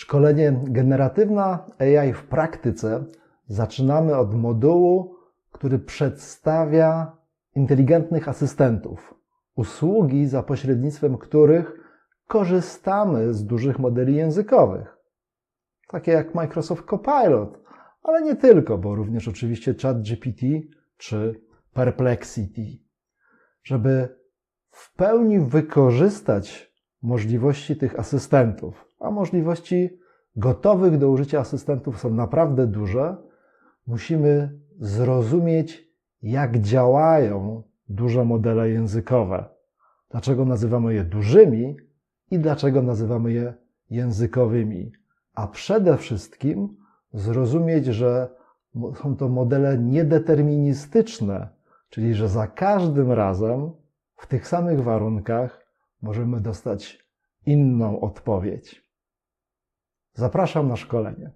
Szkolenie generatywna AI w praktyce. Zaczynamy od modułu, który przedstawia inteligentnych asystentów, usługi za pośrednictwem których korzystamy z dużych modeli językowych, takie jak Microsoft Copilot, ale nie tylko, bo również oczywiście ChatGPT czy Perplexity, żeby w pełni wykorzystać możliwości tych asystentów, a możliwości gotowych do użycia asystentów są naprawdę duże, musimy zrozumieć, jak działają duże modele językowe, dlaczego nazywamy je dużymi i dlaczego nazywamy je językowymi, a przede wszystkim zrozumieć, że są to modele niedeterministyczne, czyli że za każdym razem w tych samych warunkach możemy dostać inną odpowiedź. Zapraszam na szkolenie.